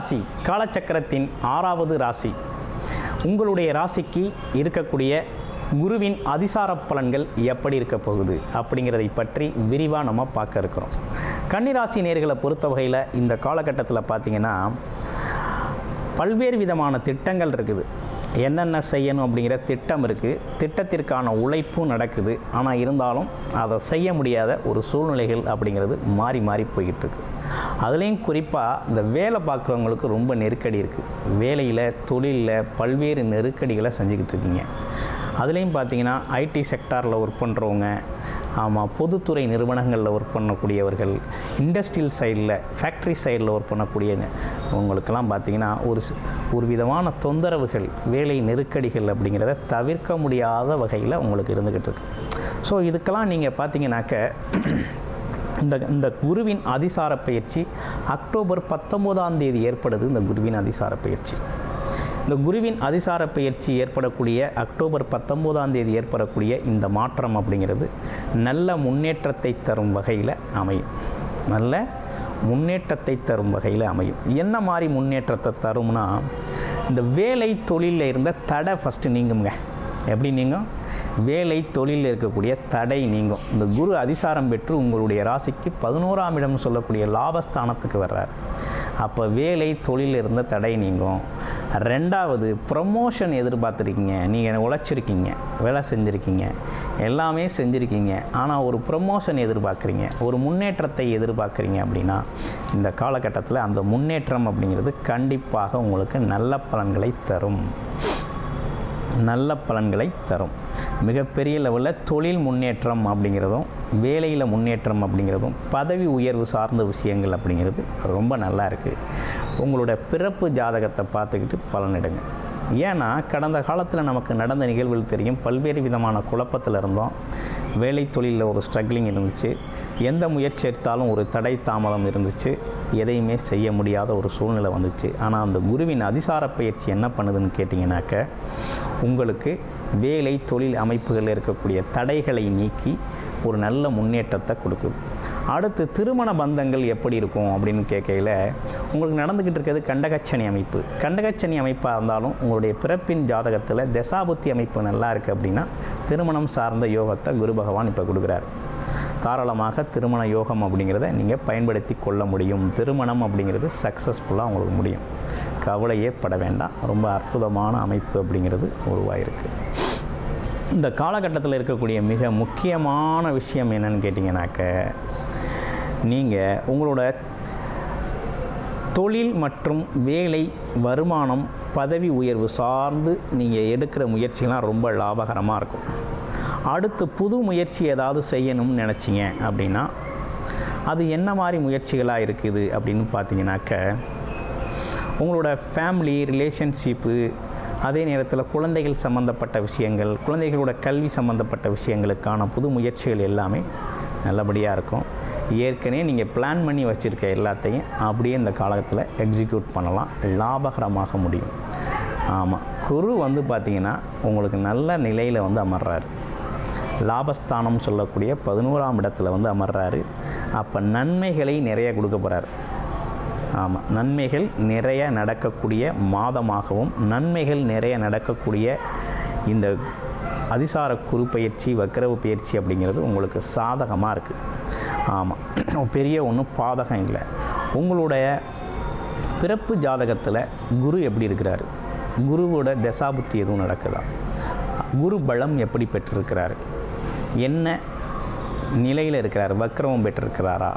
ராசி காலச்சக்கரத்தின் ஆறாவது ராசி. உங்களுடைய ராசிக்கு இருக்கக்கூடிய குருவின் அதிசார பலன்கள் எப்படி இருக்க போகுது அப்படிங்கிறதை பற்றி விரிவாக நம்ம பார்க்க இருக்கிறோம். கன்னிராசி நேர்களை பொறுத்த வகையில் இந்த காலகட்டத்தில் பார்த்தீங்கன்னா பல்வேறு விதமான திட்டங்கள் இருக்குது. என்னென்ன செய்யணும் அப்படிங்கிற திட்டம் இருக்குது திட்டத்திற்கான உழைப்பும் நடக்குது. ஆனால் இருந்தாலும் அதை செய்ய முடியாத ஒரு சூழ்நிலைகள் அப்படிங்கிறது மாறி மாறி போய்கிட்டு இருக்கு. அதுலேயும் குறிப்பாக இந்த வேலை பார்க்குறவங்களுக்கு ரொம்ப நெருக்கடி இருக்குது வேலையில் தொழிலில் பல்வேறு நெருக்கடிகளை செஞ்சுக்கிட்டு இருக்கீங்க. அதுலேயும் பார்த்தீங்கன்னா ஐடி செக்டாரில் ஒர்க் பண்ணுறவங்க ஆமாம் பொதுத்துறை நிறுவனங்களில் ஒர்க் பண்ணக்கூடியவர்கள் இண்டஸ்ட்ரியல் சைடில் ஃபேக்ட்ரி சைடில் ஒர்க் பண்ணக்கூடிய உங்களுக்கெல்லாம் பார்த்தீங்கன்னா ஒரு ஒரு விதமான தொந்தரவுகள் வேலை நெருக்கடிகள் அப்படிங்கிறத தவிர்க்க முடியாத வகையில் உங்களுக்கு இருந்துக்கிட்டு இருக்கு. ஸோ இதுக்கெல்லாம் நீங்கள் பார்த்தீங்கன்னாக்க இந்த இந்த குருவின் அதிசார பயிற்சி அக்டோபர் பத்தொம்போதாம் தேதி ஏற்படுது இந்த குருவின் அதிசார பயிற்சி. இந்த குருவின் அதிசார பயிற்சி ஏற்படக்கூடிய அக்டோபர் பத்தொம்போதாம் தேதி ஏற்படக்கூடிய இந்த மாற்றம் அப்படிங்கிறது நல்ல முன்னேற்றத்தை தரும் வகையில் அமையும். நல்ல முன்னேற்றத்தை தரும் வகையில் அமையும். என்ன மாதிரி முன்னேற்றத்தை தரும்னா இந்த வேலை தொழிலில் இருந்த தடை ஃபஸ்ட்டு நீங்குங்க எப்படி நீங்கும்? வேலை தொழிலில் இருக்கக்கூடிய தடை நீங்கும். இந்த குரு அதிசாரம் பெற்று உங்களுடைய ராசிக்கு பதினோராம் இடம் சொல்லக்கூடிய லாபஸ்தானத்துக்கு வர்றார். அப்போ வேலை தொழிலில் இருந்த தடை நீங்கும். ரெண்டாவது ப்ரமோஷன் எதிர்பார்த்துருக்கீங்க. நீங்கள் உழைச்சிருக்கீங்க வேலை செஞ்சுருக்கீங்க எல்லாமே செஞ்சுருக்கீங்க. ஆனால் ஒரு ப்ரமோஷன் எதிர்பார்க்குறீங்க ஒரு முன்னேற்றத்தை எதிர்பார்க்குறீங்க அப்படின்னா இந்த காலகட்டத்தில் அந்த முன்னேற்றம் அப்படிங்கிறது கண்டிப்பாக உங்களுக்கு நல்ல பலன்களை தரும். நல்ல பலன்களை தரும். மிகப்பெரிய லெவலில் தொழில் முன்னேற்றம் அப்படிங்கிறதும் வேலையில் முன்னேற்றம் அப்படிங்கிறதும் பதவி உயர்வு சார்ந்த விஷயங்கள் அப்படிங்கிறது ரொம்ப நல்லா இருக்குது உங்களோட பிறப்பு ஜாதகத்தை பார்த்துக்கிட்டு பலனிடுங்க ஏன்னா கடந்த காலத்தில் நமக்கு நடந்த நிகழ்வுகள் தெரியும். பல்வேறு விதமான குழப்பத்தில் இருந்தோம். வேலை தொழிலில் ஒரு ஸ்ட்ரகிளிங் இருந்துச்சு. எந்த முயற்சி எடுத்தாலும் ஒரு தடை தாமதம் இருந்துச்சு. எதையுமே செய்ய முடியாத ஒரு சூழ்நிலை வந்துச்சு. ஆனால் அந்த குருவின் அதிசார பயிற்சி என்ன பண்ணுதுன்னு கேட்டிங்கனாக்க உங்களுக்கு வேலை தொழில் அமைப்புகளில் இருக்கக்கூடிய தடைகளை நீக்கி ஒரு நல்ல முன்னேற்றத்தை கொடுக்குது. அடுத்து திருமண பந்தங்கள் எப்படி இருக்கும் அப்படின்னு கேட்கையில் உங்களுக்கு நடந்துக்கிட்டு இருக்கிறது கண்டகச்சனி அமைப்பு. கண்டகச்சனி அமைப்பாக இருந்தாலும் உங்களுடைய பிறப்பின் ஜாதகத்தில் தசாபுத்தி அமைப்பு நல்லா இருக்குது அப்படின்னா திருமணம் சார்ந்த யோகத்தை குரு பகவான் இப்போ கொடுக்குறாரு. தாராளமாக திருமண யோகம் அப்படிங்கிறத நீங்கள் பயன்படுத்தி கொள்ள முடியும். திருமணம் அப்படிங்கிறது சக்ஸஸ்ஃபுல்லாக உங்களுக்கு முடியும். கவலையே பட வேண்டாம். ரொம்ப அற்புதமான அமைப்பு அப்படிங்கிறது உருவாயிருக்கு. இந்த காலகட்டத்தில் இருக்கக்கூடிய மிக முக்கியமான விஷயம் என்னன்னு கேட்டிங்கனாக்க நீங்கள் உங்களோட தொழில் மற்றும் வேலை வருமானம் பதவி உயர்வு சார்ந்து நீங்கள் எடுக்கிற முயற்சிகள்லாம் ரொம்ப லாபகரமாக இருக்கும். அடுத்து புது முயற்சி ஏதாவது செய்யணும்னு நினச்சிங்க அப்படின்னா அது என்ன மாதிரி முயற்சிகளாக இருக்குது அப்படின்னு பார்த்தீங்கன்னாக்க உங்களோட ஃபேமிலி ரிலேஷன்ஷிப்பு அதே நேரத்தில் குழந்தைகள் சம்மந்தப்பட்ட விஷயங்கள் குழந்தைகளோட கல்வி சம்மந்தப்பட்ட விஷயங்களுக்கான புது முயற்சிகள் எல்லாமே நல்லபடியாக இருக்கும். ஏற்கனவே நீங்கள் பிளான் பண்ணி வச்சுருக்க எல்லாத்தையும் அப்படியே இந்த காலத்தில் எக்ஸிக்யூட் பண்ணலாம். லாபகரமாக முடியும். ஆமாம் குரு வந்து பார்த்திங்கன்னா உங்களுக்கு நல்ல நிலையில் வந்து அமர்றாரு. லாபஸ்தானம் சொல்லக்கூடிய பதினோராம் இடத்துல வந்து அமர்றாரு. அப்போ நன்மைகளை நிறைய கொடுக்க போகிறார் ஆமாம் நன்மைகள் நிறைய நடக்கக்கூடிய மாதமாகவும் நன்மைகள் நிறைய நடக்கக்கூடிய இந்த அதிசார குரு பயிற்சி வக்கரவு பயிற்சி அப்படிங்கிறது உங்களுக்கு சாதகமாக இருக்குது ஆமாம் பெரிய ஒன்றும் பாதகம் இல்லை. உங்களுடைய பிறப்பு ஜாதகத்தில் குரு எப்படி இருக்கிறாரு? குருவோட தசாபுத்தி எதுவும் நடக்குதா? குரு பலம் எப்படி பெற்றிருக்கிறாரு? என்ன நிலையில் இருக்கிறார்? வக்ரமும் பெற்றிருக்கிறாரா?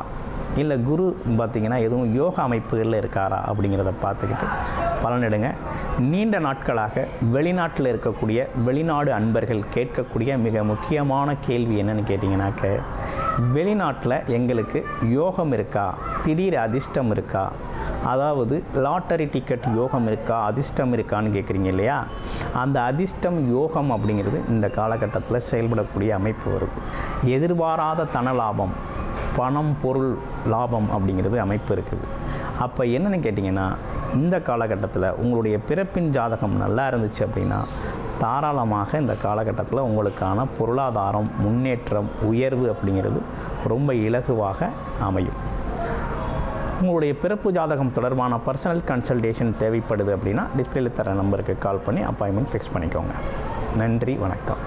இல்லை குரு பார்த்திங்கன்னா எதுவும் யோகா அமைப்புகளில் இருக்காரா? அப்படிங்கிறத பார்த்துக்கிட்டு பலனிடுங்க நீண்ட நாட்களாக வெளிநாட்டில் இருக்கக்கூடிய வெளிநாடு அன்பர்கள் கேட்கக்கூடிய மிக முக்கியமான கேள்வி என்னன்னு கேட்டிங்கனாக்க வெளிநாட்டில் எங்களுக்கு யோகம் இருக்கா? திடீர் அதிர்ஷ்டம் இருக்கா? அதாவது லாட்டரி டிக்கெட் யோகம் இருக்கா அதிர்ஷ்டம் இருக்கான்னு கேட்குறீங்க இல்லையா? அந்த அதிர்ஷ்டம் யோகம் அப்படிங்கிறது இந்த காலகட்டத்தில் செயல்படக்கூடிய அமைப்பு வருது எதிர்பாராத தன லாபம் பணம் பொருள் லாபம் அப்படிங்கிறது அமைப்பு இருக்குது. அப்போ என்னென்னு கேட்டிங்கன்னா இந்த காலகட்டத்தில் உங்களுடைய பிறப்பின் ஜாதகம் நல்லா இருந்துச்சு அப்படின்னா தாராளமாக இந்த காலகட்டத்தில் உங்களுக்கான பொருளாதாரம் முன்னேற்றம் உயர்வு அப்படிங்கிறது ரொம்ப இலகுவாக அமையும். உங்களுடைய பிறப்பு ஜாதகம் தொடர்பான பர்சனல் கன்சல்டேஷன் தேவைப்படுது அப்படின்னா டிஸ்பிளேல தர நம்பருக்கு கால் பண்ணி அப்பாயின்மெண்ட் ஃபிக்ஸ் பண்ணிக்கோங்க. நன்றி வணக்கம்.